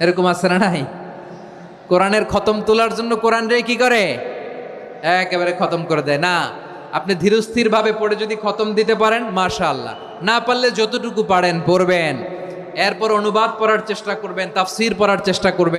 এরকম আছে না নাই? কোরআনের খতম তোলার জন্য কোরআন রে কি করে? একেবারে খতম করে দেয়। না, আপনি ধীরস্থিরভাবে পড়ে যদি খতম দিতে পারেন, মাশাআল্লাহ। না পারলে যতটুকু পারেন, পড়বেন। এরপর অনুবাদ পড়ার চেষ্টা করবেন, তাফসির পড়ার চেষ্টা করবেন।